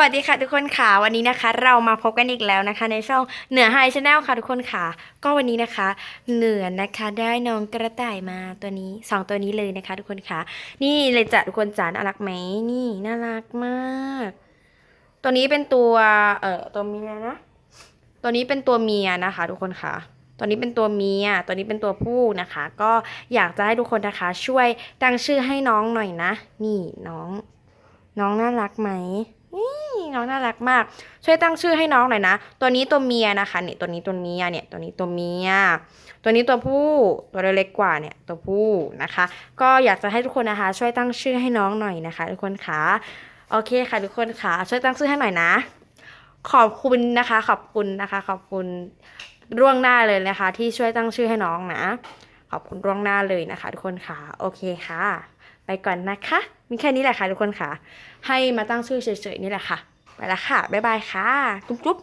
วัสดีค่ะทุกคนค่ะวันนี้นะคะ เรามาพบกันอีกแล้วนะคะ ในช่องเหนือไฮชาแนลค่ะทุกคนค่ะ ก็วันนี้นะคะ เหนือนะคะได้น้องกระต่ายมาตัวนี้สองตัวนี้เลยนะคะ ทุกคนค่ะ นี่เลยจ้ะทุกคนจ๋าน่ารักไหมนี่น่ารักมาก ตัวนี้เป็นตัวเอ่อตัวเมียนะตัวนี้เป็นตัวเมียนะคะ ทุกคนค่ะตัวนี้เป็นตัวเมีย ตัวนี้เป็นตัวผู้นะคะ ก็อยากจะให้ทุกคนนะคะ ช่วยตั้งชื่อให้น้องหน่อยนะ นี่น้อง น้องน่ารักไหม น้องน่ารักมาก ช่วยตั้งชื่อให้น้องหน่อยนะ ตัวนี้ตัวเมียนะคะเนี่ยตัวนี้ตัวเมียเนี่ยตัวนี้ตัวเมีย ตัวนี้ตัวผู้ตัวเล็กกว่าเนี่ยตัวผู้นะคะ ก็อยากจะให้ทุกคนนะคะ ช่วยตั้งชื่อให้น้องหน่อยนะคะ ทุกคนคะโอเคค่ะทุกคนคะช่วยตั้งชื่อให้หน่อยนะ ขอบคุณนะคะ ขอบคุณนะคะ ขอบคุณร่วงหน้าเลยนะคะ ที่ช่วยตั้งชื่อให้น้องนะ ขอบคุณร่วงหน้าเลยนะคะ ทุกคนค่ะโอเคค่ะ ไปก่อนนะคะ มีแค่นี้แหละค่ะทุกคนค่ะ ให้มาตั้งชื่อเฉยๆนี่แหละค่ะ ไปละค่ะ บ๊ายบายค่ะ จุ๊บ